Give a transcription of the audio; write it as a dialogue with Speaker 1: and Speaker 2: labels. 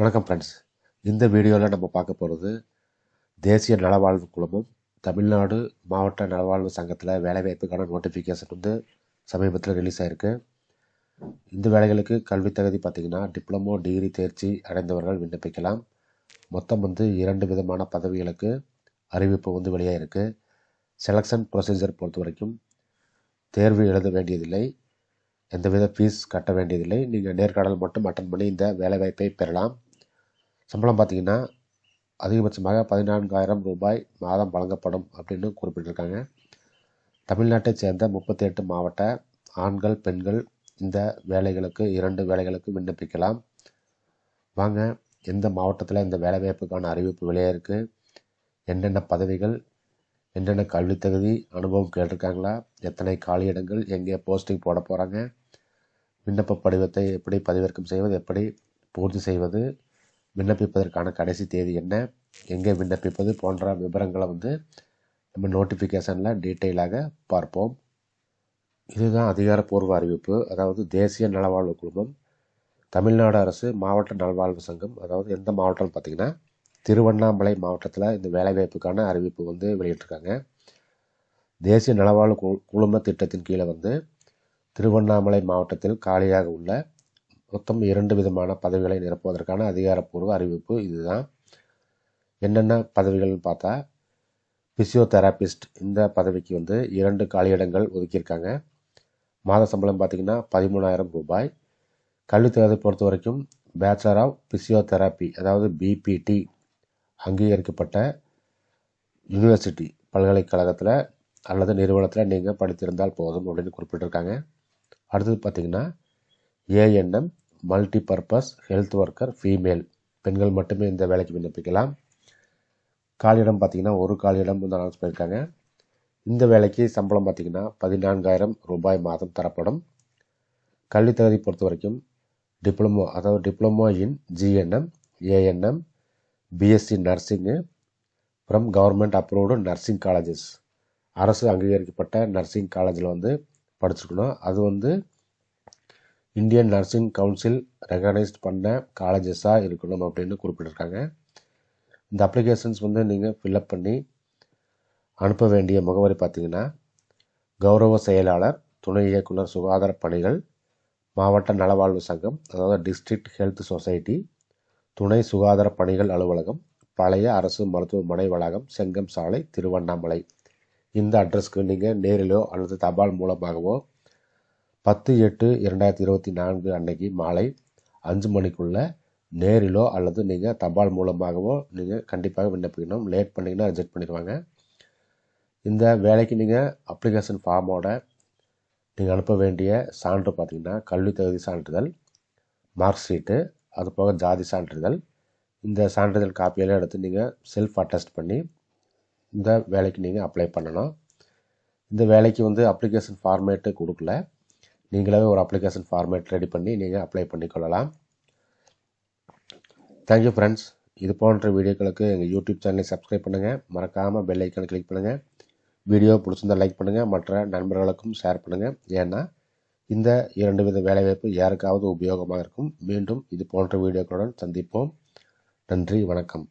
Speaker 1: வணக்கம் ஃப்ரெண்ட்ஸ் இந்த வீடியோவில் நம்ம பார்க்க போகிறது தேசிய நலவாழ்வு குழுமம். தமிழ்நாடு மாவட்ட நலவாழ்வு சங்கத்தில் வேலைவாய்ப்புக்கான நோட்டிஃபிகேஷன் வந்து சமீபத்தில் ரிலீஸ் ஆகிருக்கு இந்த வேலைகளுக்கு கல்வி தகுதி பார்த்திங்கன்னா டிப்ளமோ டிகிரி தேர்ச்சி அடைந்தவர்கள் விண்ணப்பிக்கலாம். மொத்தம் வந்து இரண்டு விதமான பதவிகளுக்கு அறிவிப்பு வந்து வெளியாகிருக்கு செலெக்ஷன் ப்ரொசீஜர் பொறுத்த வரைக்கும் தேர்வு எழுத வேண்டியதில்லை. எந்தவித ஃபீஸ் கட்ட வேண்டியதில்லை. நீங்கள் நேர்காணல் மட்டும் அட்டன் பண்ணி இந்த வேலைவாய்ப்பை பெறலாம். சம்பளம் பார்த்திங்கன்னா அதிகபட்சமாக பதினான்காயிரம் ரூபாய் மாதம் வழங்கப்படும் அப்படின்னு குறிப்பிட்டிருக்காங்க. தமிழ்நாட்டைச் சேர்ந்த முப்பத்தி எட்டு மாவட்ட ஆண்கள் பெண்கள் இந்த வேலைகளுக்கு இரண்டு வேலைகளுக்கு விண்ணப்பிக்கலாம். வாங்க எந்த மாவட்டத்தில் இந்த வேலைவாய்ப்புக்கான அறிவிப்பு வெளியாயிருக்கு என்னென்ன பதவிகள் என்னென்ன கல்வி தகுதி அனுபவம் கேட்டிருக்காங்களா? எத்தனை காலியிடங்கள் எங்கே போஸ்டிங் போட போகிறாங்க விண்ணப்ப படிவத்தை எப்படி பதிவிறக்கம் செய்வது எப்படி பூர்த்தி செய்வது விண்ணப்பிப்பதற்கான கடைசி தேதி என்ன? எங்கே விண்ணப்பிப்பது போன்ற விவரங்களை வந்து நம்ம நோட்டிஃபிகேஷனில் டீட்டெயிலாக பார்ப்போம். இதுதான் அதிகாரப்பூர்வ அறிவிப்பு. அதாவது தேசிய நலவாழ்வு குழுமம் தமிழ்நாடு அரசு மாவட்ட நல்வாழ்வு சங்கம் அதாவது எந்த மாவட்டம்னு பார்த்திங்கன்னா திருவண்ணாமலை மாவட்டத்தில் இந்த வேலைவாய்ப்புக்கான அறிவிப்பு வந்து வெளியிட்டிருக்காங்க. தேசிய நலவாழ்வு குழும திட்டத்தின் கீழே வந்து திருவண்ணாமலை மாவட்டத்தில் காலியாக உள்ள மொத்தம் இரண்டு விதமான பதவிகளை நிரப்புவதற்கான அதிகாரப்பூர்வ அறிவிப்பு இதுதான். என்னென்ன பதவிகள்னு பார்த்தா ஃபிசியோதெராபிஸ்ட் இந்த பதவிக்கு வந்து இரண்டு காலியிடங்கள் ஒதுக்கியிருக்காங்க. மாத சம்பளம் பார்த்திங்கன்னா பதிமூணாயிரம் ரூபாய். கல்வி தகுதி பொறுத்த வரைக்கும் பேச்சுலர் ஆஃப் ஃபிசியோதெராப்பி அதாவது பிபிடி அங்கீகரிக்கப்பட்ட யூனிவர்சிட்டி பல்கலைக்கழகத்தில் அல்லது நிறுவனத்தில் நீங்கள் படித்திருந்தால் போதும் அப்படின்னு குறிப்பிட்டிருக்காங்க. அடுத்தது பார்த்திங்கன்னா ANM multi purpose health worker female பெண்கள் மட்டுமே இந்த வேலைக்கு விண்ணப்பிக்கலாம். காலியிடம் பார்த்திங்கன்னா ஒரு காலியிடம் வந்து அனௌன்ஸ் பண்ணியிருக்காங்க. இந்த வேலைக்கு சம்பளம் பார்த்திங்கன்னா பதினான்காயிரம் ரூபாய் மாதம் தரப்படும். கல்வி தகுதி பொறுத்த வரைக்கும் டிப்ளமோ அதாவது diploma in GNM ANM BSc nursing from government approved nursing colleges அரசு அங்கீகரிக்கப்பட்ட நர்சிங் காலேஜில் வந்து படிச்சிருக்கணும். அது வந்து இந்தியன் நர்சிங் கவுன்சில் ரெகனைஸ்ட் பண்ண காலேஜஸாக இருக்கணும் அப்படின்னு குறிப்பிட்டிருக்காங்க. இந்த அப்ளிகேஷன்ஸ் வந்து நீங்கள் ஃபில்அப் பண்ணி அனுப்ப வேண்டிய முகவரி பார்த்திங்கன்னா கௌரவ செயலாளர் துணை இயக்குனர் சுகாதார பணிகள் மாவட்ட நலவாழ்வு சங்கம் அதாவது டிஸ்ட்ரிக்ட் ஹெல்த் சொசைட்டி துணை சுகாதார பணிகள் அலுவலகம் பழைய அரசு மருத்துவமனை வளாகம் செங்கம் சாலை திருவண்ணாமலை. இந்த அட்ரஸ்க்கு நீங்கள் நேரிலோ அல்லது தபால் மூலமாகவோ பத்து எட்டு இரண்டாயிரத்தி இருபத்தி நான்கு அன்னைக்கு மாலை அஞ்சு மணிக்குள்ளே நேரிலோ அல்லது நீங்கள் தபால் மூலமாகவோ நீங்கள் கண்டிப்பாக விண்ணப்பிக்கணும். லேட் பண்ணிங்கன்னா ரிஜெக்ட் பண்ணிடுவாங்க. இந்த வேலைக்கு நீங்கள் அப்ளிகேஷன் ஃபார்மோட நீங்கள் அனுப்ப வேண்டிய சான்று பார்த்திங்கன்னா கல்வி தகுதி சான்றிதழ் மார்க் ஷீட்டு அது போக ஜாதி சான்றிதழ். இந்த சான்றிதழ் காப்பியெல்லாம் எடுத்து நீங்கள் செல்ஃப் அட்டஸ்ட் பண்ணி இந்த வேலைக்கு நீங்கள் அப்ளை பண்ணணும். இந்த வேலைக்கு வந்து அப்ளிகேஷன் ஃபார்மேட்டு கொடுக்கல. நீங்களாகவே ஒரு அப்ளிகேஷன் ஃபார்மேட் ரெடி பண்ணி நீங்கள் அப்ளை பண்ணிக்கொள்ளலாம். தேங்க்யூ ஃப்ரெண்ட்ஸ் இது போன்ற வீடியோக்களுக்கு எங்கள் யூடியூப் சேனலை சப்ஸ்கிரைப் பண்ணுங்கள் மறக்காமல் பெல் ஐக்கானை கிளிக் பண்ணுங்கள் வீடியோ பிடிச்சிருந்தால் லைக் பண்ணுங்கள் மற்ற நண்பர்களுக்கும் ஷேர் பண்ணுங்கள் ஏன்னா இந்த இரண்டு வித வேலைவாய்ப்பு யாருக்காவது உபயோகமாக இருக்கும். மீண்டும் இது போன்ற வீடியோக்களுடன் சந்திப்போம். நன்றி வணக்கம்.